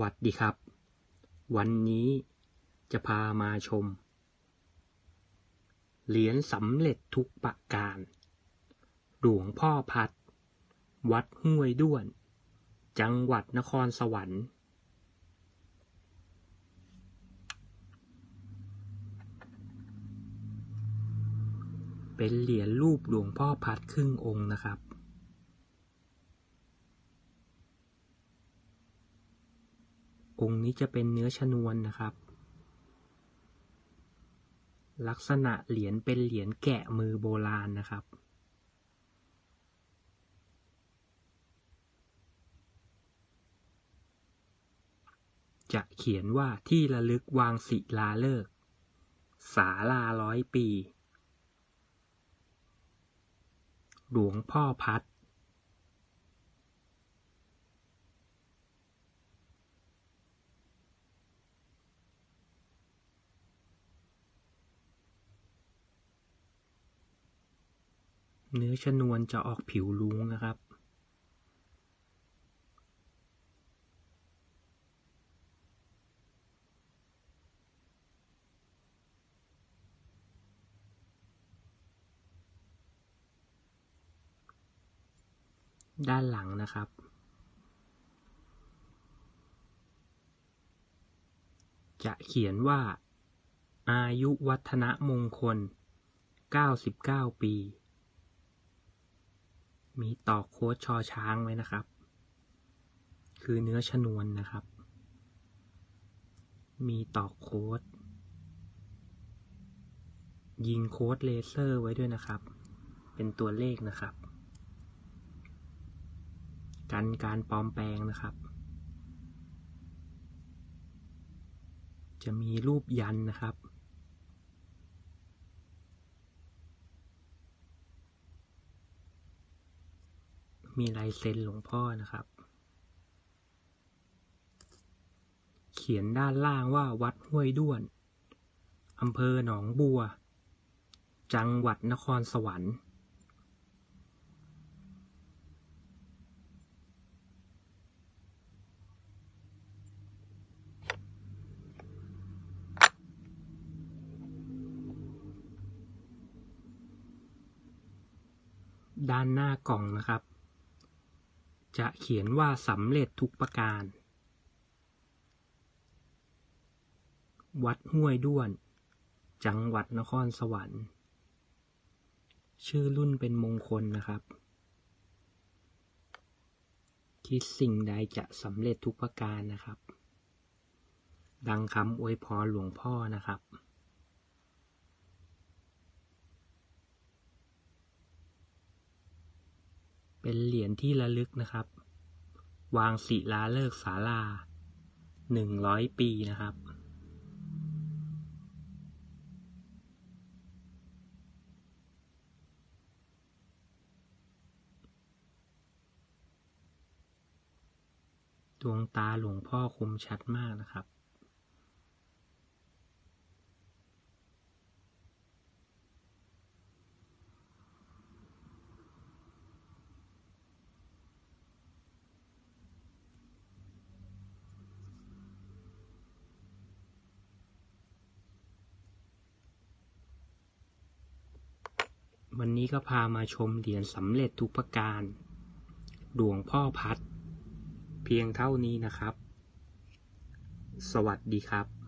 วัสดีครับ วันนี้จะพามาชม เหรียญสำเร็จทุกประการ หลวงพ่อพัด วัดห้วยด้วน จังหวัดนครสวรรค์ เป็นเหรียญรูปหลวงพ่อพัดครึ่งองค์นะครับ องค์นี้จะเป็นเนื้อชนวนนะครับ ลักษณะเหรียญเป็นเหรียญแกะมือโบราณนะครับ จะเขียนว่าที่ระลึกวางศิลาฤกษ์ศาลาร้อยปี หลวงพ่อพัด เนื้อชนวนจะออกผิวลุ้งนะครับ ด้านหลังนะครับจะเขียนว่า อายุวัฒนมงคล 99 ปี มีตอกโค้ดชอช้างไว้นะครับ คือเนื้อชนวนนะครับ มีตอกโค้ด ยิงโค้ดเลเซอร์ไว้ด้วยนะครับ เป็นตัวเลขนะครับ กันการปลอมแปลงนะครับ จะมีรูปยันนะครับ มีลายเซ็นหลวงพ่อนะครับ เขียนด้านล่างว่าวัดห้วยด้วนอำเภอหนองบัว จังหวัดนครสวรรค์ด้านหน้ากล่องนะครับ จะเขียนว่าสำเร็จทุกประการ วัดห้วยด้วน จังหวัดนครสวรรค์ ชื่อรุ่นเป็นมงคลนะครับ คิดสิ่งใดจะสำเร็จทุกประการนะครับ ดังคำอวยพรหลวงพ่อนะครับ เป็นเหรียญที่ระลึกนะครับ วางศิลาฤกษ์ศาลาหนึ่งร้อยปีนะครับ ดวงตาหลวงพ่อคมชัดมากนะครับ วันนี้ก็พามาชมเหรียญสำเร็จทุกประการ หลวงพ่อพัด เพียงเท่านี้นะครับ สวัสดีครับ